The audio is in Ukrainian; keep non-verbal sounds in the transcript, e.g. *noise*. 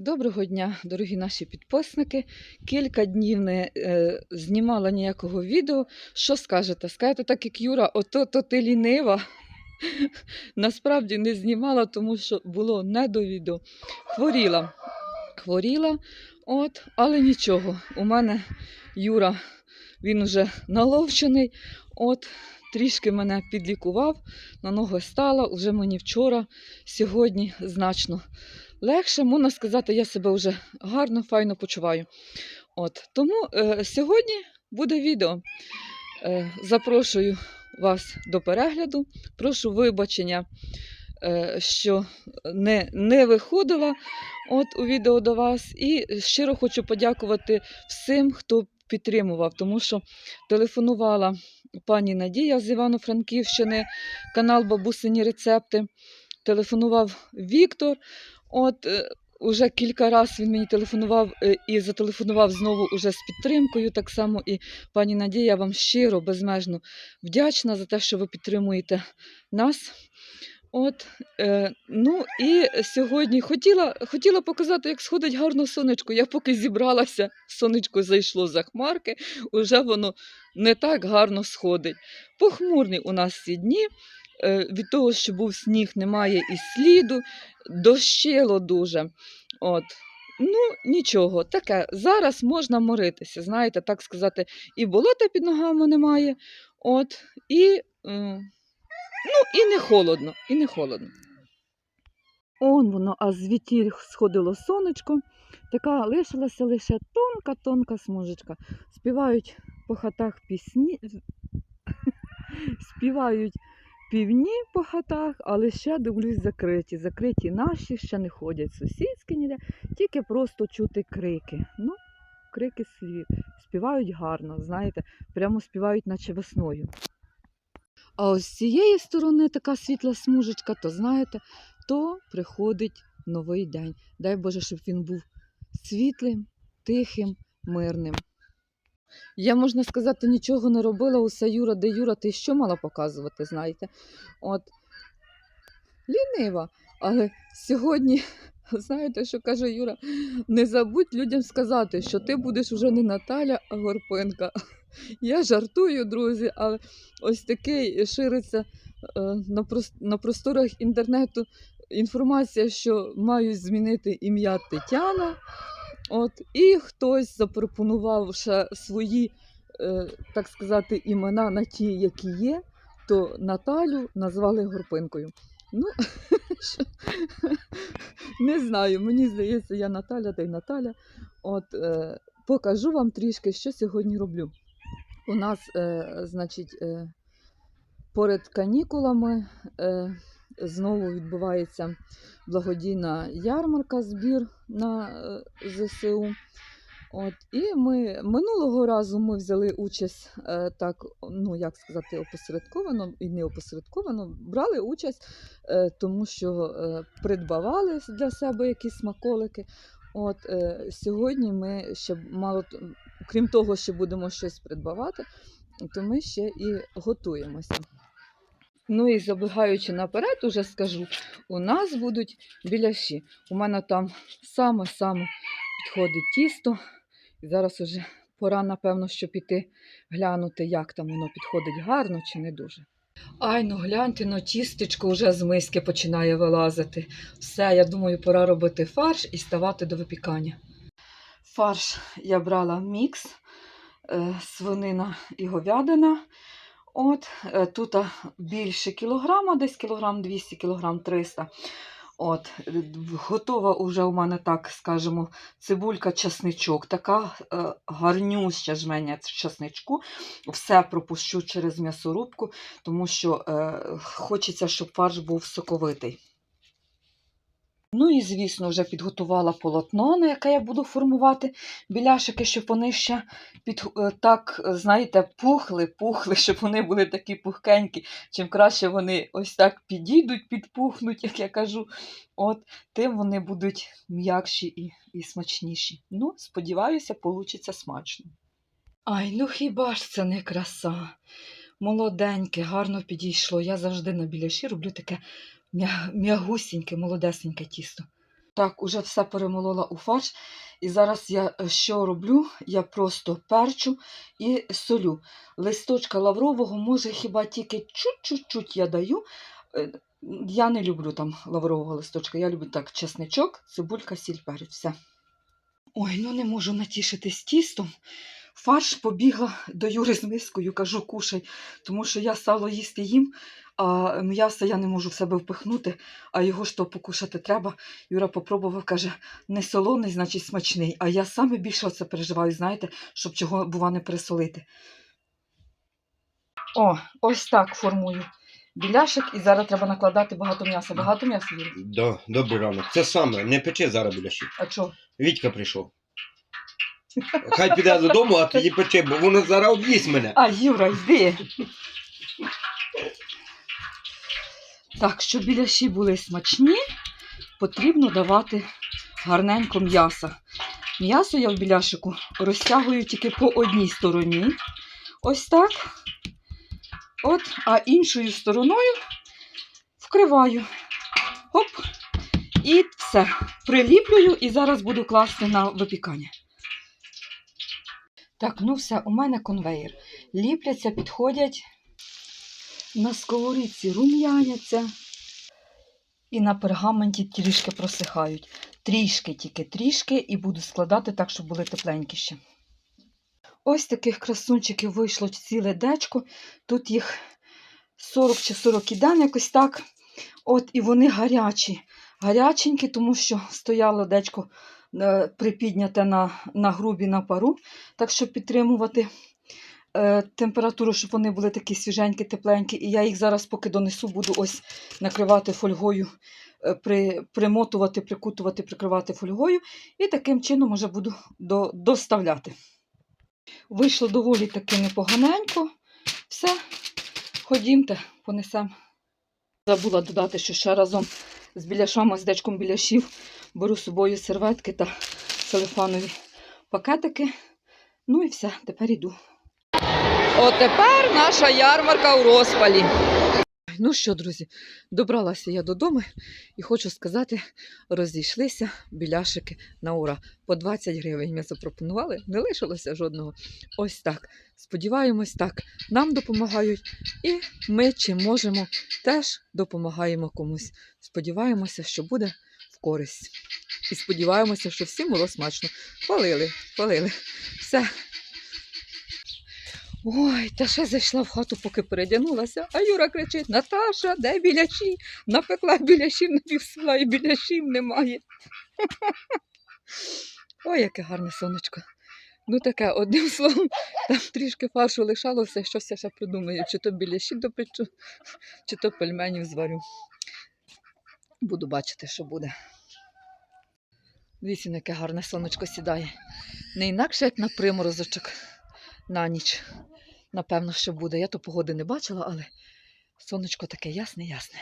Доброго дня, дорогі наші підписники. Кілька днів не е, знімала ніякого відео. Що скажете? Скажете, так як Юра, ото то ти лінива. *laughs* Насправді не знімала, тому що було не до відео. Хворіла. Хворіла, от, але нічого. У мене Юра, він уже наловчений. От, трішки мене підлікував, на ноги стала, уже мені вчора, сьогодні значно легше, можна сказати, я себе вже гарно, файно почуваю. От, тому е, сьогодні буде відео. Е, запрошую вас до перегляду. Прошу вибачення, е, що не, не виходила от, у відео до вас. І щиро хочу подякувати всім, хто підтримував, тому що телефонувала пані Надія з Івано-Франківщини, канал Бабусині рецепти. Телефонував Віктор. От е, уже кілька разів він мені телефонував е, і зателефонував знову уже з підтримкою. Так само і пані Надія, я вам щиро, безмежно вдячна за те, що ви підтримуєте нас. От, е, ну і сьогодні хотіла, хотіла показати, як сходить гарно сонечко. Я поки зібралася, сонечко зайшло за хмарки, уже воно не так гарно сходить. Похмурні у нас ці дні. Е, від того, що був сніг, немає і сліду, дощило дуже. От. Ну, нічого, таке. Зараз можна моритися, знаєте, так сказати, і болота під ногами немає. От, і, ну, і не холодно, і не холодно. Он воно, а звідти сходило сонечко, така лишилася лише тонка-тонка смужечка. Співають по хатах пісні, *laughs* співають півні по хатах, але ще дивлюсь закриті. Закриті наші ще не ходять, сусідські ніде, тільки просто чути крики. Ну, крики слів. Співають гарно, знаєте, прямо співають, наче весною. А ось з цієї сторони така світла смужечка, то знаєте, то приходить новий день. Дай Боже, щоб він був світлим, тихим, мирним. Я, можна сказати, нічого не робила, усе Юра, де Юра, ти що мала показувати, знаєте? От лінива. Але сьогодні, *laughs* знаєте, що каже Юра, не забудь людям сказати, що ти будеш уже не Наталя, а Горпинка. *laughs* Я жартую, друзі, але ось такий шириться е, на просторах інтернету інформація, що маю змінити ім'я Тетяна. От, і хтось запропонував ще свої, е, так сказати, імена на ті, які є, то Наталю назвали Горпинкою. Ну, *laughs* не знаю, мені здається, я Наталя та й Наталя. От, е, покажу вам трішки, що сьогодні роблю. У нас, е, значить, е, поряд канікулами е, знову відбувається благодійна ярмарка, збір на е, ЗСУ. От, і ми минулого разу ми взяли участь е, так, ну як сказати, опосередковано і не опосередковано, брали участь, е, тому що е, придбавали для себе якісь смаколики. От е, сьогодні ми ще мало крім того, що будемо щось придбавати, то ми ще і готуємося. Ну і забігаючи наперед, уже скажу, у нас будуть біляші. У мене там саме-саме підходить тісто. І зараз уже пора, напевно, що піти глянути, як там воно підходить гарно чи не дуже. Ай, ну гляньте, ну тістечко вже з миски починає вилазити. Все, я думаю, пора робити фарш і ставати до випікання. Фарш я брала мікс, е, свинина і говядина. От, е, тут більше кілограма, десь кілограм 200, кілограм 300. От, е, готова уже у мене, так скажемо, цибулька, часничок. Така е, гарнюща жменя часничку. Все пропущу через м'ясорубку, тому що е, хочеться, щоб фарш був соковитий. Ну і, звісно, вже підготувала полотно, на яке я буду формувати біляшики, щоб вони ще під, е, так, знаєте, пухли, пухли, щоб вони були такі пухкенькі. Чим краще вони ось так підійдуть, підпухнуть, як я кажу, от, тим вони будуть м'якші і, і смачніші. Ну, сподіваюся, получиться смачно. Ай, ну хіба ж це не краса? Молоденьке, гарно підійшло. Я завжди на біляші роблю таке м'ягусіньке, молодесеньке тісто. Так, уже все перемолола у фарш. І зараз я е, що роблю? Я просто перчу і солю. Листочка лаврового, може, хіба тільки чуть-чуть я даю. Е, Я не люблю там лаврового листочка, я люблю так чесничок, цибулька, сіль, перець, все. Ой, ну не можу натішитись тістом. Фарш побігла до Юри з мискою, кажу, кушай, тому що я сало їсти їм, а м'ясо я не можу в себе впихнути, а його ж то покушати треба. Юра попробував, каже, не солоний, значить смачний. А я саме більше оце переживаю, знаєте, щоб чого, бува, не пересолити. О, ось так формую біляшик, і зараз треба накладати багато м'яса. Багато м'яса, Юра? Да, добрий ранок. Це саме, не пече зараз біля. А чого? Вітька прийшов. Хай піде додому, а тоді пече, бо воно зараз об'їсть мене. А, Юра, йди. Так, щоб біляші були смачні, потрібно давати гарненько м'яса. М'ясо я в біляшику розтягую тільки по одній стороні. Ось так. От, а іншою стороною вкриваю. Хоп. І все. Приліплюю і зараз буду класти на випікання. Так, ну все, у мене конвейер. Ліпляться, підходять на сковорідці, рум'яняться. І на пергаменті трішки просихають. Трішки, тільки трішки, і буду складати так, щоб були тепленькі ще. Ось таких красунчиків вийшло ціле дечко. Тут їх 40 чи 40 іден, якось так. От, і вони гарячі. Гаряченькі, тому що стояло дечко е, припідняте на, на грубі на пару, так щоб підтримувати е, температуру, щоб вони були такі свіженькі, тепленькі. І я їх зараз, поки донесу, буду ось накривати фольгою, е, при, примотувати, прикутувати, прикривати фольгою. І таким чином вже буду до, доставляти. Вийшло доволі таки непоганенько. Все, ходімте, понесемо. Забула додати, що ще разом з біляшами, з дечком біляшів беру з собою серветки та телефонові пакетики. Ну і все, тепер іду. Отепер наша ярмарка у розпалі. Ну що, друзі, добралася я додому і хочу сказати, розійшлися біляшики на ура. По 20 гривень ми запропонували, не лишилося жодного. Ось так. Сподіваємось, так. Нам допомагають, і ми чим можемо, теж допомагаємо комусь. Сподіваємося, що буде в користь. І сподіваємося, що всім було смачно. Хвалили, хвалили. Все. Ой, та ще зайшла в хату, поки передягнулася, а Юра кричить: Наташа, де біляші? Напекла біляшів на пів села і біляшів немає. *laughs* Ой, яке гарне сонечко. Ну таке, одним словом, там трішки фаршу лишалося, щось я ще придумаю, чи то біляші допечу, чи то пельменів зварю. Буду бачити, що буде. Дивіться, яке гарне сонечко сідає. Не інакше, як на приморозочок на ніч. Напевно, що буде. Я то погоди не бачила, але сонечко таке ясне-ясне.